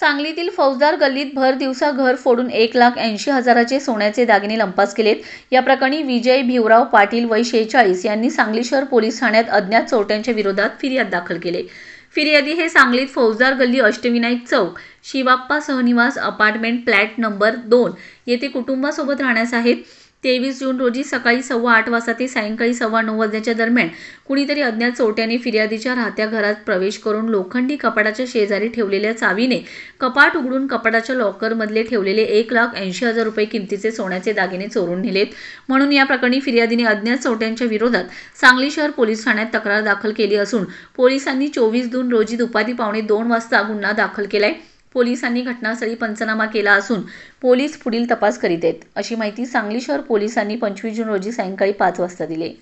सांगलीतील फौजदार गल्लीत भर दिवसा घर फोडून एक लाख ऐंशी हजाराचे सोन्याचे दागिने लंपास केलेत. या प्रकरणी विजय भिवराव पाटील वय शेहेचाळीस यांनी सांगली शहर पोलीस ठाण्यात अज्ञात चोरट्यांच्या विरोधात फिर्याद दाखल केले. फिर्यादी हे सांगलीत फौजदार गल्ली Ashtavinayak Chowk Shivappa Sahaniwas apartment flat number दोन येथे कुटुंबासोबत राहण्यास आहेत. तेवीस जून रोजी सकाळी सव्वा आठ वाजता ते सायंकाळी सव्वा नऊ वाजण्याच्या दरम्यान कुणीतरी अज्ञात चोट्याने फिर्यादीच्या राहत्या घरात प्रवेश करून लोखंडी कपाटाच्या शेजारी ठेवलेल्या चावीने कपाट उघडून कपाटाच्या लॉकरमधले ठेवलेले एक लाख ऐंशी हजार रुपये किमतीचे सोन्याचे दागिने चोरून नेलेत. म्हणून या प्रकरणी फिर्यादीने अज्ञात चोट्यांच्या विरोधात सांगली शहर पोलीस ठाण्यात तक्रार दाखल केली असून पोलिसांनी चोवीस जून रोजी दुपारी पावणे दोन वाजता गुन्हा दाखल केलाय. पोलिसांनी घटनास्थळी पंचनामा केला असून पोलीस पुढील तपास करीत आहेत. अशी माहिती सांगली शहर पोलिसांनी पंचवीस जून रोजी सायंकाळी पाच वाजता दिली.